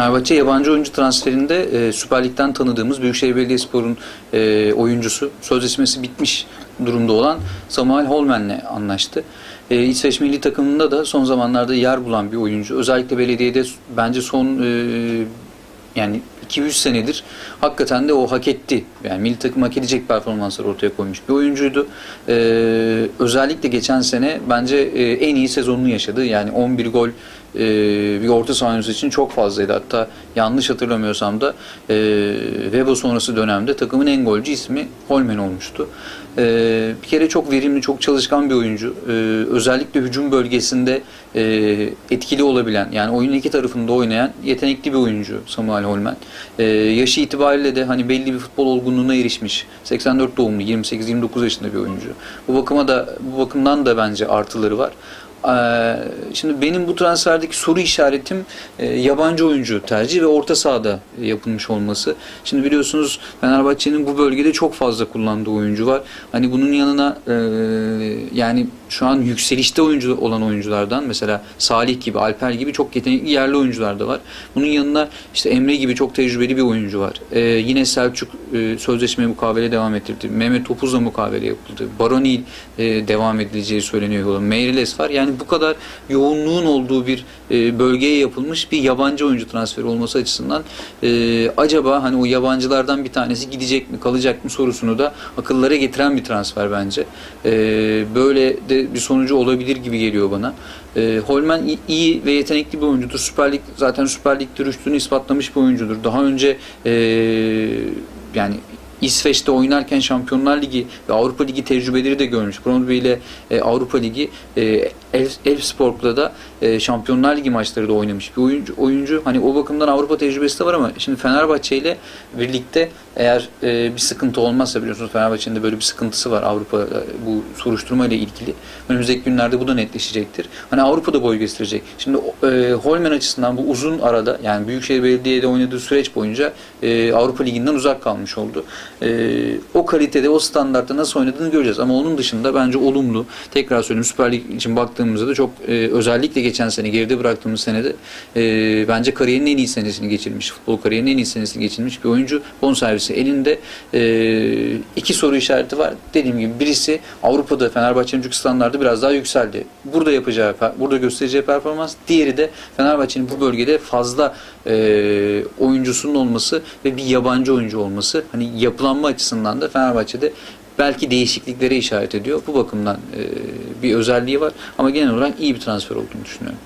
Fenerbahçe yabancı oyuncu transferinde e, Süper Lig'den tanıdığımız Büyükşehir Belediyespor'un e, oyuncusu sözleşmesi bitmiş durumda olan Samuel Holmen'le anlaştı. E, İsveç milli takımında da son zamanlarda yer bulan bir oyuncu. Özellikle belediyede bence son e, yani 200 senedir hakikaten de o hak etti. Yani milli takım hak edecek performanslar ortaya koymuş bir oyuncuydu. Ee, özellikle geçen sene bence e, en iyi sezonunu yaşadı. Yani 11 gol e, bir orta saha oyuncusu için çok fazlaydı. Hatta yanlış hatırlamıyorsam da e, Vebo sonrası dönemde takımın en golcü ismi Holmen olmuştu. E, bir kere çok verimli, çok çalışkan bir oyuncu. E, özellikle hücum bölgesinde e, etkili olabilen, yani oyunun iki tarafında oynayan yetenekli bir oyuncu Samuel Holmen. E, yaşı itibariyle de hani belli bir futbol olgunluğuna erişmiş. 84 doğumlu, 28-29 yaşında bir oyuncu. Bu bakıma da bu bakımdan da bence artıları var. Ee, Şimdi benim bu transferdeki soru işaretim e, yabancı oyuncu tercihi ve orta sahada yapılmış olması. Şimdi biliyorsunuz Fenerbahçe'nin bu bölgede çok fazla kullandığı oyuncu var. Hani bunun yanına e, yani şu an yükselişte oyuncu olan oyunculardan mesela Salih gibi, Alper gibi çok yetenekli yerli oyuncular da var. Bunun yanına işte Emre gibi çok tecrübeli bir oyuncu var. Ee, yine Selçuk e, sözleşme mukavele devam ettirdi. Mehmet Topuz'la mukavele yapıldı. Baronil e, devam edileceği söyleniyor. yola. Meireles var. Yani bu kadar yoğunluğun olduğu bir e, bölgeye yapılmış bir yabancı oyuncu transferi olması açısından e, acaba hani o yabancılardan bir tanesi gidecek mi kalacak mı sorusunu da akıllara getiren bir transfer bence. E, böyle de bir sonucu olabilir gibi geliyor bana. E, Holmen iyi ve yetenekli bir oyuncudur. Süper Lig zaten Süper Lig'de rüştünü ispatlamış bir oyuncudur. Daha önce e, yani İsveç'te oynarken Şampiyonlar Ligi ve Avrupa Ligi tecrübeleri de görmüş. Brøndby ile e, Avrupa Ligi, e, Elfsborg'la da e, Şampiyonlar Ligi maçları da oynamış bir oyuncu. oyuncu. Hani o bakımdan Avrupa tecrübesi de var ama şimdi Fenerbahçe ile birlikte eğer e, bir sıkıntı olmazsa biliyorsunuz Fenerbahçe'nin de böyle bir sıkıntısı var Avrupa e, bu soruşturma ile ilgili. Önümüzdeki günlerde bu da netleşecektir. Hani Avrupa'da boy gösterecek. Şimdi e, Holmen açısından bu uzun arada yani Büyükşehir Belediye'de oynadığı süreç boyunca e, Avrupa Ligi'nden uzak kalmış oldu. E, o kalitede, o standartta nasıl oynadığını göreceğiz. Ama onun dışında bence olumlu. Tekrar söyleyeyim Süper Lig için baktığımızda da çok e, özellikle geçen sene geride bıraktığımız senede e, bence kariyerinin en iyi senesini geçirmiş. Futbol kariyerinin en iyi senesini geçirmiş bir oyuncu. Bonservisi elinde. E, iki soru işareti var. Dediğim gibi birisi Avrupa'da Fenerbahçe'nin çünkü standartı biraz daha yükseldi. Burada yapacağı, burada göstereceği performans. Diğeri de Fenerbahçe'nin bu bölgede fazla e, oyuncusunun olması ve bir yabancı oyuncu olması. Hani yapılanma açısından da Fenerbahçe'de belki değişikliklere işaret ediyor. Bu bakımdan e, bir özelliği var. Ama genel olarak iyi bir transfer olduğunu düşünüyorum.